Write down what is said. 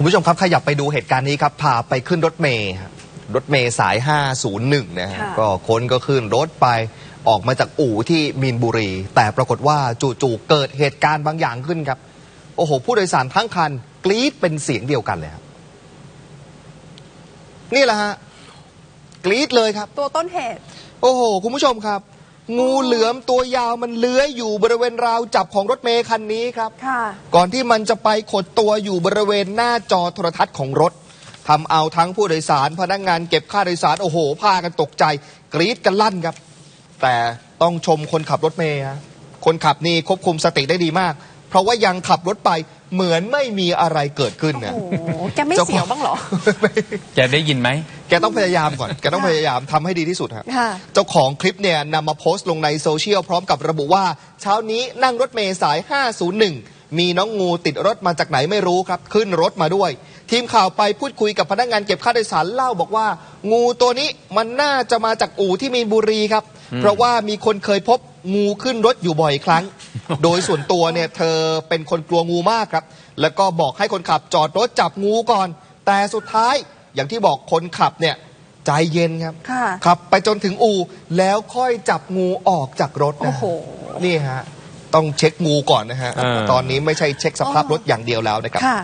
คุณผู้ชมครับขยับไปดูเหตุการณ์นี้ครับพาไปขึ้นรถเมย์ฮะรถเมย์สาย 501 นะฮะค่ะก็คนก็ขึ้นรถไปออกมาจากอู่ที่มีนบุรี แต่ปรากฏว่าจู่ๆเกิดเหตุการณ์บางอย่างขึ้นครับ โอ้โห ผู้โดยสารทั้งคัน กรี๊ดเป็นเสียงเดียวกันเลยครับนี่แหละฮะกรี๊ดเลยครับ ตัวต้นเหตุ โอ้โห คุณผู้ชมครับ งูเหลือมตัวยาวมันเลื้อยอยู่บริเวณราวจับของรถเมย์คันนี้ครับ ค่ะก่อนที่มันจะไปขดตัวอยู่บริเวณหน้าจอโทรทัศน์ของรถทำเอาทั้งผู้โดยสารพนักงานเก็บค่าโดยสารโอ้โหพากันตกใจ กรี๊ดกันลั่นครับ แต่ต้องชมคนขับรถเมย์ฮะคนขับนี่ควบคุมสติได้ดีมาก เพราะว่ายังขับรถไปเหมือนไม่มีอะไรเกิดขึ้นโอ้นะโหแกไม่เสียวบ้างเหรอแกได้ยินไหม แกต้องพยายามก่อน แกต้องพยายามทำให้ดีที่สุดครับค่ะ เจ้าของคลิปเนี่ยนำมาโพสต์ลงในโซเชียลพร้อมกับระบุว่า เช้านี้นั่งรถเมล์สาย 501 มีน้องงูติดรถมาจากไหนไม่รู้ครับ ขึ้นรถมาด้วย ทีมข่าวไปพูดคุยกับพนักงานเก็บค่าโดยสารเล่าบอกว่า งูตัวนี้มันน่าจะมาจากอู่ที่มีนบุรีครับ เพราะว่ามีคนเคยพบงูขึ้นรถอยู่บ่อยครั้ง โดยส่วนตัวเนี่ยเธอเป็นคนกลัวงูมากครับ แล้วก็บอกให้คนขับจอดรถจับงูก่อน แต่สุดท้าย อย่างที่บอกคนขับเนี่ยใจเย็นครับ ค่ะ ขับไปจนถึงอู่แล้วค่อยจับงูออกจากรถนะโอ้โห นี่ฮะ ต้องเช็คงูก่อนนะฮะเออตอนนี้ไม่ใช่เช็คสภาพรถอย่างเดียวแล้วนะครับ ค่ะ